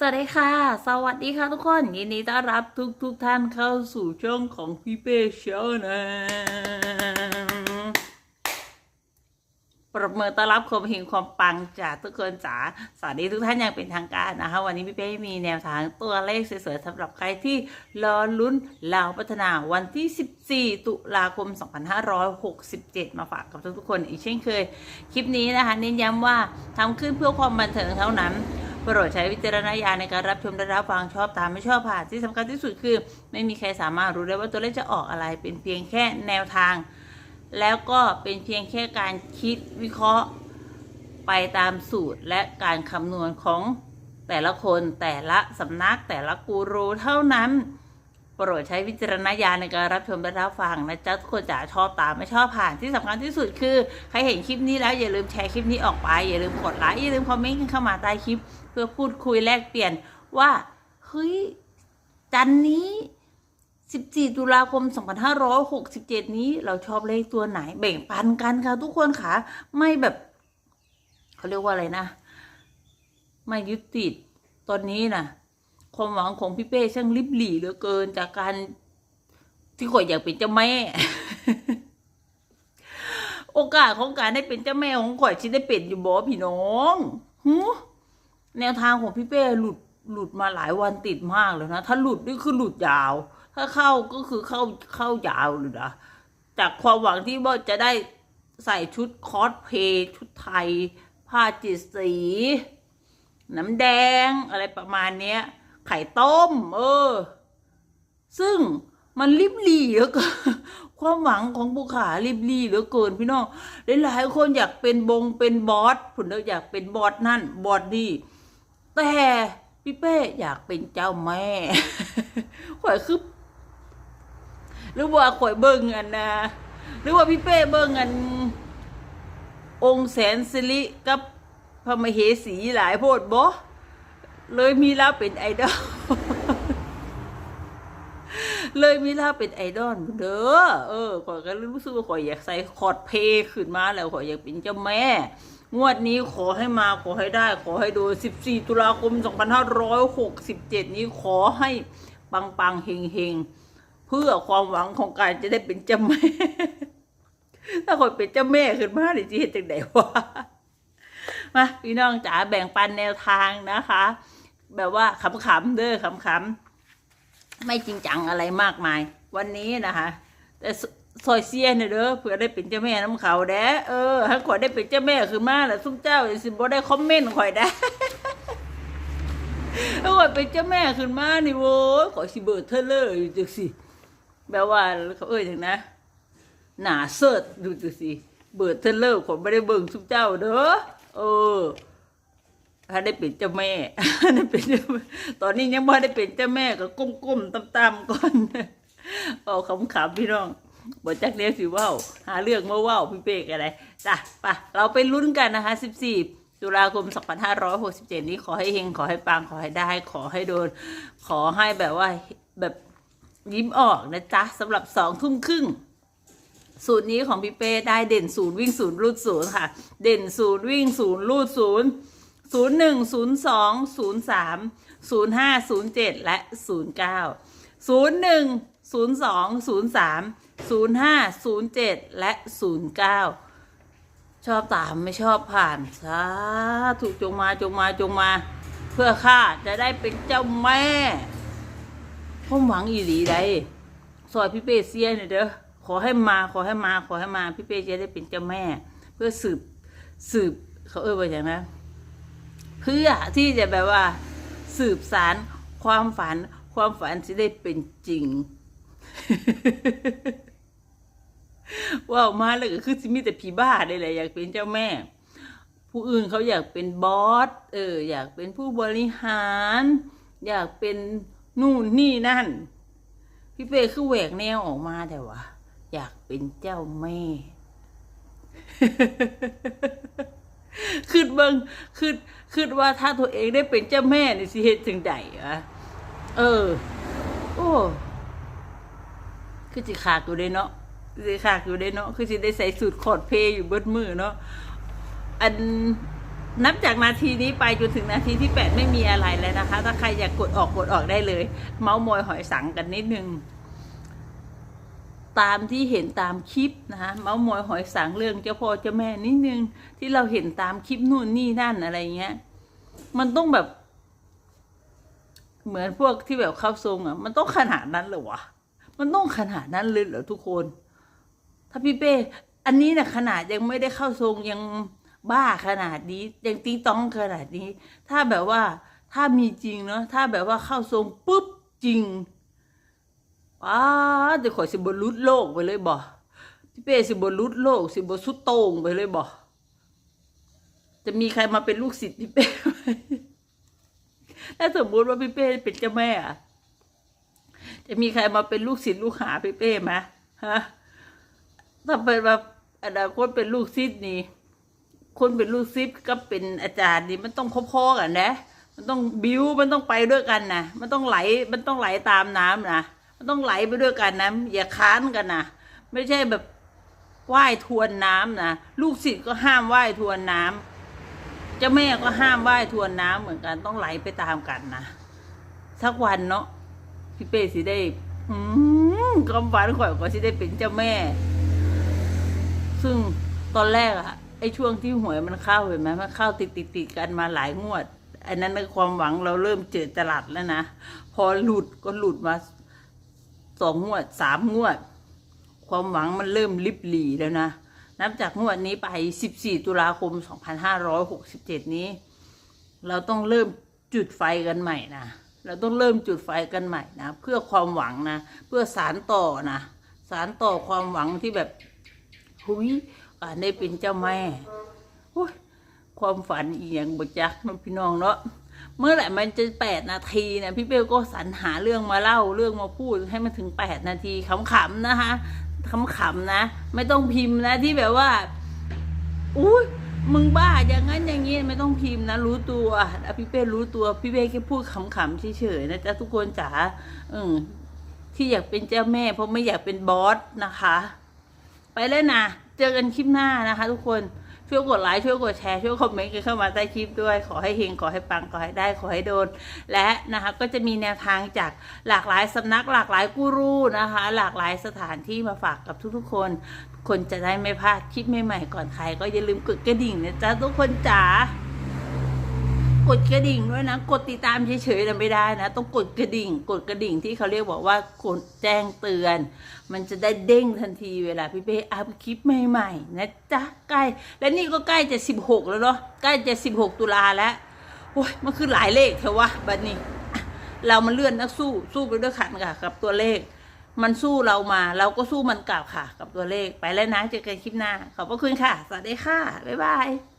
สวัสดีค่ะ สวัสดีค่ะทุกคน ยินดีต้อนรับทุกทุกๆท่านเข้าสู่ช่องของพี่เป้เชลนะประเมินต้อนรับความเฮงความปังจากทุกคนจ๋า สวัสดีทุกท่านอย่างเป็นทางการนะคะ วันนี้พี่เป้มีแนวทางตัวเลขสวยๆสำหรับใครที่รอลุ้นลาวพัฒนาวันที่ 14 ตุลาคม 2567 มาฝากกับทุกๆคนอีกเช่นเคย คลิปนี้นะคะ เน้นย้ำว่าทำขึ้นเพื่อความบันเทิงเท่านั้น โปรดใช้วิจารณญาณในการรับชมและรับฟังชอบตามไม่ชอบผ่านที่สำคัญที่สุดคือ ไม่มีใครสามารถรู้ได้ว่าตัวเลขจะออกอะไร เป็นเพียงแค่แนวทาง แล้วก็เป็นเพียงแค่การคิดวิเคราะห์ไปตามสูตรและการคำนวณของแต่ละคนแต่ละสำนักแต่ละกูรูเท่านั้น โปรดใช้วิจารณญาณในการรับชมและรับฟังนะจ๊ะทุกคนจ๋าชอบตามไม่ชอบผ่านที่สำคัญที่สุดคือ ใครเห็นคลิปนี้แล้วอย่าลืมแชร์คลิปนี้ออกไป อย่าลืมกดไลค์อย่าลืมคอมเมนต์เข้ามาใต้คลิป เพื่อพูดคุยแลกเปลี่ยนว่าเฮ้ยจันนี้ 14 ตุลาคม 2567 นี้เราชอบเลขตัวไหนแบ่งปันกันค่ะทุกคนค่ะ ไม่แบบเขาเรียกว่าอะไรนะ ไม่ยึดติดตอนนี้นะ ความหวังของพี่เป้ช่างลิบหลี่เหลือเกินจากการที่ข่อยอยากเป็นเจ้าแม่ โอกาสของการได้เป็นเจ้าแม่ของข่อยชิได้เป็นอยู่บ่พี่น้องหูแนวทางของพี่เป้หลุดหลุดมาหลายวันติดมากเลยนะถ้าหลุดนี่คือหลุดยาว ถ้าเข้าก็คือเข้าเข้ายาวเลยนะจากความหวังที่ว่าจะได้ใส่ชุดคอสเพลย์ชุดไทย ผ้าจิตสี น้ำแดงอะไรประมาณเนี้ย ไข่ต้ม เออ ซึ่งมันริบรี่เหลือเกินความหวังของภูขาริบรี่เหลือเกินพี่น้องหลายๆคนอยากเป็นบงเป็นบอสผุนอยากเป็นบอสนั่นบอสนี่แต่พี่เป้อยากเป็นเจ้าแม่ข่อยคือหรือว่าข่อยเบิ่งอันนะหรือว่าพี่เป้เบิ่งอัน องค์แสนสิริกับพระมเหสีหลายโพดบ่ เลยมีลาเป็นไอดอล เลยมีลาเป็นไอดอลเด้อ เออขอยก็รู้สึกว่าขอยอยากใส่คอร์ดเพลย์ขึ้นมาแล้วขอยอยากเป็นเจ้าแม่ งวดนี้ขอให้มาขอให้ได้ ขอให้ดู14 ตุลาคม 2567 นี้ขอให้ปังปังๆเฮงเฮงๆเพื่อความหวังของการจะได้เป็นเจ้าแม่ ถ้าข่อเป็นเจ้าแม่ขึ้นมานี่จะเห็นจังไดวะมาพี่น้องจ๋าแบ่งปันแนวทางนะคะ แบบว่าขำๆเด้อขำๆไม่จริงจังอะไรมากมาย วันนี้นะคะ แต่ซอยเซียนเนี่ยเด้อเผื่อได้เป็นเจ้าแม่น้ำเขาแด้เออถ้าขอยได้เป็นเจ้าแม่คือมาแหล้วซุ้มเจ้าสิบ่ได้คอมเมนต์ข่อยได้ถ้าขอเป็นเจ้าแม่ขึ้นมานี่โว้ยขอสิเบิดเทเลอร์อยู่จังสิแบบว่าเขาเอ่ยอย่างนะหนาเสิร์ชดูจังสิเบิดเทเลอร์ข่อไม่ได้เบิ่งซุ้มเจ้าเด้อเออ ถ้าได้เป็นเจ้าแม่ได้เป็นเจ้าแม่ตอนนี้ยังไม่ได้เป็นเจ้าแม่ก็ก้มๆต่ำๆก่อนเอาขำๆพี่น้องบอจักเรียสิว่าวหาเรื่องมาว่าวพี่เป๊กอะไรจ้ะปะเราไปลุ้นกันนะคะ 14 ตุลาคม 2567 นี้ขอให้เฮงขอให้ปังขอให้ได้ ขอให้โดน ขอให้แบบว่าแบบยิ้มออกนะจ๊ะสำหรับสองทุ่มครึ่งสูตรนี้ของพี่เป้ได้เด่นศูนย์วิ่งศูนย์รูดศูนย์ค่ะ เด่นศูนย์วิ่งศูนย์รูดศูนย์ ศูนย์หนึ่งศูนย์สองศูนย์สามศูนย์ห้าศูนย์เจ็ดและศูนย์เก้าศูนย์หนึ่งศูนย์สองศูนย์สามศูนย์ห้าศูนย์เจ็ดและศูนย์เก้าชอบตามไม่ชอบผ่านสาธุจงมาจงมาจงมา เพื่อข้าจะได้เป็นเจ้าแม่ผมหวังอีหลีได้ซอยพี่เป้เซียเนี่ยเด้อขอให้มาขอให้มาขอให้มาพี่เป้จะได้เป็นเจ้าแม่ เพื่อสืบสืบเขาเอ่ยว่าอย่างนั้น เพื่อที่จะแบบว่าสืบสารความฝัน ความฝันจะได้เป็นจริงว่าวมาแล้วก็คือสิมีแต่ผีบ้าได้แหละอยากเป็นเจ้าแม่ ผู้อื่นเขาอยากเป็นบอสเออ อยากเป็นผู้บริหาร อยากเป็นนู่นนี่นั่น พี่เป้คือแหวกแนวออกมาแต่ว่าอยากเป็นเจ้าแม่ คิดเบิงคิดคิดว่าถ้าตัวเองได้เป็นเจ้าแม่นี่สิเฮ็ดจังใดอะเออ โอ้คือสิขากอยู่ได้เนาะสิขากอยู่ได้เนาะคือสิได้ใส่สูตรคอดเพลย์อยู่เบิดมือเนาะอันนับจากนาทีนี้ไปจนถึงนาทีที่แปดไม่มีอะไรเลยนะคะ ถ้าใครอยากกดออกกดออกได้เลย เมาส์มอยหอยสังกันนิดนึง ตามที่เห็นตามคลิปนะคะเมาส์มอยหอยสังเรื่องเจ้าพ่อเจ้าแม่นิดนึงที่เราเห็นตามคลิปนู่นนี่นั่นอะไรเงี้ย มันต้องแบบ เหมือนพวกที่แบบเข้าทรงอะ มันต้องขนาดนั้นเหรอวะมันต้องขนาดนั้นเลยเหรอทุกคน ถ้าพี่เป้อันนี้นะขนาดยังไม่ได้เข้าทรงยังบ้าขนาดนี้ยังตีต้องขนาดนี้ ถ้าแบบว่าถ้ามีจริงเนาะถ้าแบบว่าเข้าทรงปุ๊บจริง ป้าจะข่อยสิบรุดโลกไปเลยบ่พี่เป้สิบรุดโลก สิบสุดโต่งไปเลยบ่จะมีใครมาเป็นลูกศิษย์พี่เป้ไหมถ้าสมมุติว่าพี่เป้เป็นเจ้าแม่อะจะมีใครมาเป็นลูกศิษย์ลูกหาพี่เป้ไหมฮะถ้าเป็นแบบอนาคตเป็นลูกศิษย์นี่คนเป็นลูกศิษย์ก็เป็นอาจารย์นี่มันต้องพอๆกันนะ มันต้องบิวมันต้องไปด้วยกันนะมันต้องไหลมันต้องไหลตามน้ำนะ ต้องไหลไปด้วยกันนะอย่าค้านกันนะไม่ใช่แบบว่ายทวนน้ำนะลูกศิษย์ก็ห้ามว่ายทวนน้ำเจ้าแม่ก็ห้ามว่ายทวนน้ำเหมือนกัน ต้องไหลไปตามกันนะสักวันเนาะพี่เป้สิได้ อืมกำฝันข่อยก็สิได้เป็นเจ้าแม่ ซึ่งตอนแรกอะไอ้ช่วงที่หวยมันเข้าเห็นไหมมันเข้าติดติดติดกันมาหลายงวด อันนั้นในความหวังเราเริ่มเจอตลาดแล้วนะ พอหลุดก็หลุดมา สองงวดสามงวด ความหวังมันเริ่มลิบหลีแล้วนะ นับจากงวดนี้ไป 14 ตุลาคม 2567 นี้ เราต้องเริ่มจุดไฟกันใหม่นะ เราต้องเริ่มจุดไฟกันใหม่นะ เพื่อความหวังนะ เพื่อสารต่อนะ สารต่อความหวังที่แบบหุยการได้เป็นเจ้าแม่ความฝันอีอย่างบจักน้องพี่น้องเนาะ เมื่อไหร่มันจะแปดนาทีนะพี่เบลก็สรรหาเรื่องมาเล่าเรื่องมาพูดให้มันถึงแปดนาทีขำๆนะคะขำๆนะ ไม่ต้องพิมพ์นะที่แบบว่าอุ้ยมึงบ้าอย่างนั้นอย่างนี้ไม่ต้องพิมพ์นะ รู้ตัวอะพี่เป้รู้ตัวพี่เป้แค่พูดขำๆเฉยๆนะจ๊ะทุกคนจ๋าเออที่อยากเป็นเจ้าแม่ เพราะไม่อยากเป็นบอสนะคะ ไปเลยนะเจอกันคลิปหน้านะคะ ทุกคน ช่วยกดไลค์ช่วยกดแชร์ช่วยคอมเมนต์กันเข้ามาใต้คลิปด้วย ขอให้เฮงขอให้ปังขอให้ได้ขอให้โดน และนะคะก็จะมีแนวทางจากหลากหลายสำนักหลากหลายกูรูนะคะ หลากหลายสถานที่มาฝากกับทุกๆ คน คนจะได้ไม่พลาดคลิปใหม่ๆก่อนใคร ก็อย่าลืมกดกระดิ่งนะจ๊ะทุกคนจ๋า กดกระดิ่งด้วยนะ กดติดตามเฉยๆนะไม่ได้นะ ต้องกดกระดิ่ง กดกระดิ่งที่เขาเรียกบอกว่ากดแจ้งเตือน มันจะได้เด้งทันทีเวลาพี่เป้อัพคลิปใหม่ๆนะจ๊ะใกล้ และนี่ก็ใกล้จะสิบหกแล้วเนาะใกล้จะสิบหกตุลาแล้วโอ้ยมันคือหลายเลขเถอะวะบัดนี้ เรามันเลื่อนนักสู้สู้ไปด้วยขันค่ะกับตัวเลข มันสู้เรามา เราก็สู้มันกลับค่ะ กับตัวเลขไปแล้วนะเจอกันคลิปหน้าขอบพระคุณค่ะ สวัสดีค่ะบ๊ายบาย